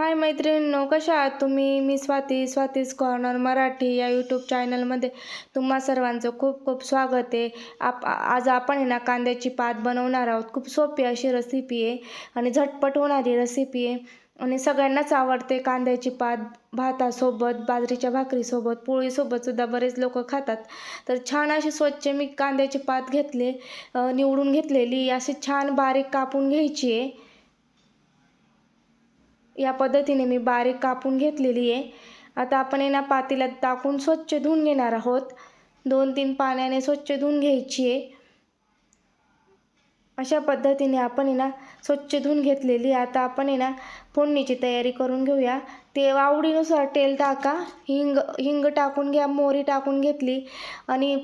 हाय मैत्रिणींनो कशा आहात तुम्ही? मी स्वाती स्वातीज कॉर्नर मराठी या यूट्यूब चॅनलमध्ये तुम्हा सर्वांचं खूप खूप स्वागत आहे. आप आज आपण आहे ना कांद्याची पात बनवणार आहोत. खूप सोपी अशी रेसिपी आहे आणि झटपट होणारी रेसिपी आहे. आणि सगळ्यांनाच आवडते कांद्याची पात भातासोबत बाजरीच्या भाकरीसोबत पोळीसोबतसुद्धा बरेच लोक खातात. तर छान अशी स्वच्छ मी कांद्याची पात घेतले निवडून घेतलेली. अशी छान बारीक कापून घ्यायची आहे. या पद्धतीने मी बारीक कापून घेतलेली आहे. आता आपण आहे ना पातेल्यात टाकून स्वच्छ धुवून घेणार आहोत. दोन तीन पाण्याने स्वच्छ धुवून घ्यायची आहे. अशा पद्धतीने आपण आहे ना स्वच्छ धुवून घेतलेली आहे. आता आपण आहे ना फोडणीची तयारी करून घेऊया. ते आवडीनुसार तेल टाका. हिंग हिंग टाकून घ्या मोहरी टाकून घेतली. आणि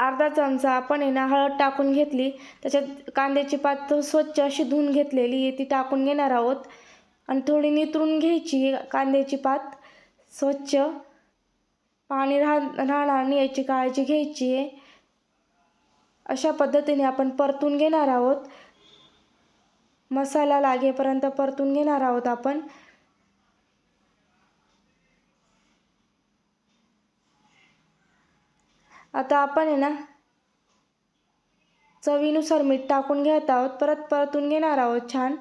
अर्धा चमचा आपण आहे ना हळद टाकून घेतली. त्याच्यात कांद्याची पात स्वच्छ अशी धुवून घेतलेली आहे. ती टाकून घेणार आहोत. आणि थोडी नितळून घ्यायची कांद्याची पात. स्वच्छ. पाणी राह राहणार नाही याची काळजी घ्यायची आहे. अशा पद्धतीने आपण परतून घेणार आहोत. मसाला लागेपर्यंत परतून घेणार आहोत आपण. आता आपण आहे ना चवीनुसार मीठ टाकून घेत आहोत. परत परतून घेणार आहोत छान.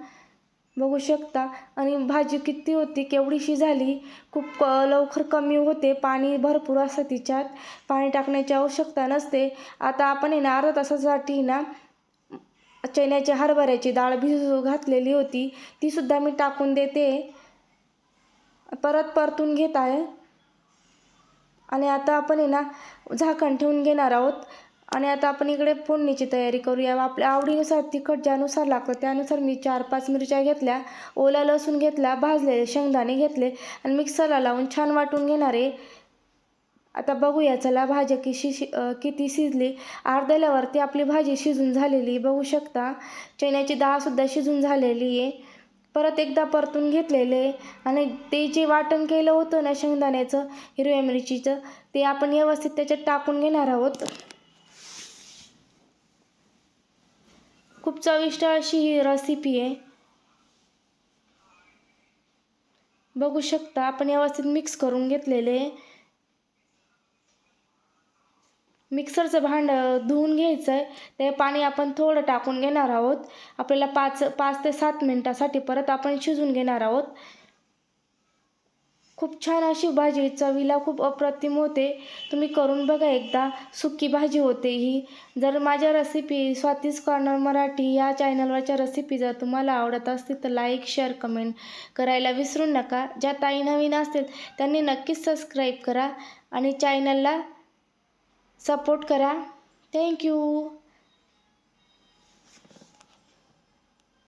बघू शकता. आणि भाजी किती होती केवढीशी झाली. खूप लवकर कमी होते. पाणी भरपूर असतं तिच्यात. पाणी टाकण्याची आवश्यकता नसते. आता आपण आहे ना अर्धा तासासाठी ना चण्याची हरभऱ्याची डाळ भिजू घातलेली होती. तीसुद्धा मी टाकून देते. परत परतून घेत आहे. आणि आता आपण आहे ना झाकण ठेवून घेणार आहोत. आणि आता आपण इकडे फोडणीची तयारी करूया. आपल्या आवडीनुसार तिखट ज्यानुसार लागतं त्यानुसार मी चार पाच मिरच्या घेतल्या. ओला लसूण घेतला भाजलेले शेंगदाणे घेतले आणि मिक्सरला लावून छान वाटून घेणार आहे. आता बघूया चला भाजी किशी शि किती शिजली. अर्ध्याल्यावरती आपली भाजी शिजून झालेली बघू शकता. चण्याची डाळसुद्धा शिजून झालेली आहे. परत एकदा परतून घेतलेले आणि ते जे वाटण केलं होतं ना शेंगदाण्याचं हिरव्या मिरचीचं ते आपण व्यवस्थित त्याच्यात टाकून घेणार आहोत. खूप चविष्ट अशी ही रेसिपी आहे. बघू शकता आपण व्यवस्थित मिक्स करून घेतलेले. आहे मिक्सरचं भांडं धुवून घ्यायचं आहे. ते पाणी आपण थोडं टाकून घेणार आहोत. आपल्याला पाच पाच ते सात मिनटासाठी परत आपण शिजून घेणार आहोत. खूप छान अशी भाजी चवीला खूप अप्रतिम होते. तुम्ही करून बघा एकदा. सुकी भाजी होते ही. जर माझ्या रेसिपी स्वातीज कॉर्नर मराठी या चॅनलवरच्या रेसिपी जर तुम्हाला आवडत असतील तर लाईक शेअर कमेंट करायला विसरू नका. ज्या ताई नवीन असतील त्यांनी नक्कीच सबस्क्राईब करा. आणि चॅनलला सपोर्ट करा. थँक्यू